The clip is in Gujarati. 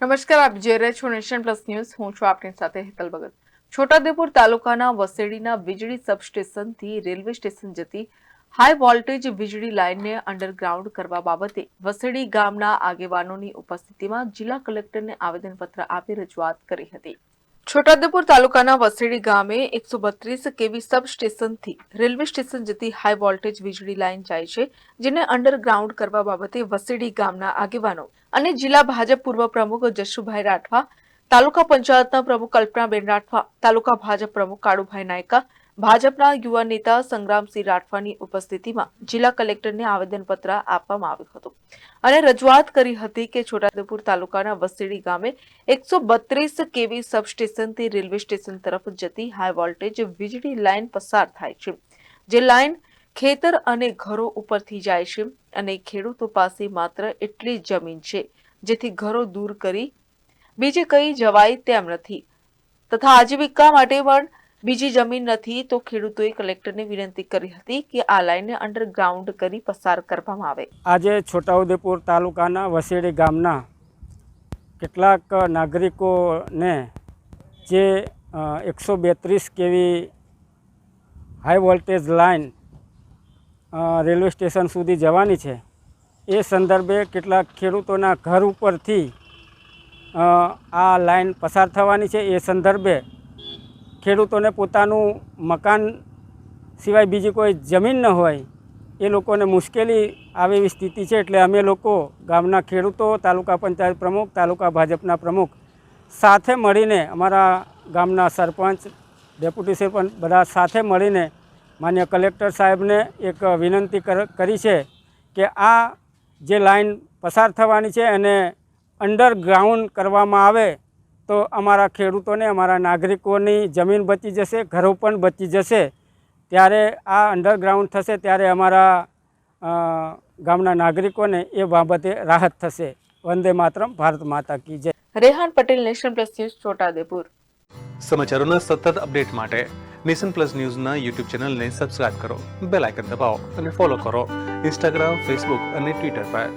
નમસ્કાર, આપ જોઈ રહ્યા છો નેશન પ્લસ ન્યૂઝ. હું છું આપની સાથે હેતલ ભગત. છોટાઉદેપુર તાલુકાના વસેડીના વીજળી સબસ્ટેશનથી રેલવે સ્ટેશન જતી હાઈ વોલ્ટેજ વીજળી લાઇનને અંડરગ્રાઉન્ડ કરવા બાબતે વસેડી ગામના આગેવાનોની ઉપસ્થિતિમાં જિલ્લા કલેક્ટરને આવેદનપત્ર આપી રજૂઆત કરી હતી. છોટાઉદેપુર તાલુકાના વસેડી ગામે એકસો બત્રીસ KV sub station railway station જતી હાઈ વોલ્ટેજ વીજળી લાઇન જાય છે, જેને અંડરગ્રાઉન્ડ કરવા બાબતે વસેડી ગામના આગેવાનો અને જિલ્લા ભાજપ પૂર્વ પ્રમુખ જશુભાઈ રાઠવા, તાલુકા પંચાયતના પ્રમુખ કલ્પનાબેન રાઠવા, તાલુકા ભાજપ પ્રમુખ કાળુભાઈ નાયકા ભાજપના યુવા નેતા સંગ્રામસિંહ રાઠવાની ઉપસ્થિતિમાં જિલ્લા કલેક્ટરને આવેદનપત્ર આપવામાં આવ્યું હતું. અને રજૂઆત કરી હતી કે છોટાઉદેપુર તાલુકાના વસેડી ગામે એકસો બત્રીસ કેવી સબસ્ટેશનથી રેલવે સ્ટેશન તરફ જતી હાઈ વોલ્ટેજ વીજળી લાઇન પસાર થાય છે. જે લાઇન ખેતર અને ઘરો ઉપરથી જાય છે અને ખેડૂતો પાસે માત્ર એટલી જમીન છે, જેથી ઘરો દૂર કરી બીજે કઈ જવાય તેમ નથી. તથા આજીવિકા માટે પણ બીજી જમીન નથી તો ખેડૂતોએ કલેક્ટરને વિનંતી કરી હતી કે આ લાઇનને અંડરગ્રાઉન્ડ કરી પસાર કરવામાં આવે. આજે છોટાઉદેપુર તાલુકાના વસેડી ગામના કેટલાક નાગરિકોને જે એકસો બેત્રીસ KV high voltage line railway station સુધી જવાની છે, એ સંદર્ભે કેટલાક ખેડૂતોના ઘર ઉપરથી આ લાઇન પસાર થવાની છે. એ સંદર્ભે ખેડૂતોને પોતાનું મકાન સિવાય બીજી કોઈ જમીન ન હોય, એ લોકોને મુશ્કેલી આવે એવી સ્થિતિ છે. એટલે અમે લોકો ગામના ખેડૂતો, તાલુકા પંચાયત પ્રમુખ, તાલુકા ભાજપના પ્રમુખ સાથે મળીને અમારા ગામના સરપંચ, ડેપ્યુટી સરપંચ બધા સાથે મળીને માન્ય કલેક્ટર સાહેબને એક વિનંતી કર- છે કે આ જે લાઈન પસાર થવાની છે એને અંડરગ્રાઉન્ડ કરવામાં આવે તો અમારા ખેડૂતોને અમારા નાગરિકોની જમીન બચી જશે ઘરો પણ બચી જશે. ત્યારે આ અંડરગ્રાઉન્ડ થશે ત્યારે અમારા ગામના નાગરિકોને એ બાબતે રાહત થશે. વંદે માતરમ ભારત માતા કી જય. Rehan Patel nation plus news Chhotaudepur સમાચારોના સતત અપડેટ માટે નેશન પ્લસ ન્યૂઝના યુટ્યુબ ચેનલને સબસ્ક્રાઇબ કરો બેલ આઇકન દબાવો અને ફોલો કરો. ઇન્સ્ટાગ્રામ ફેસબુક અને ટ્વિટર પર.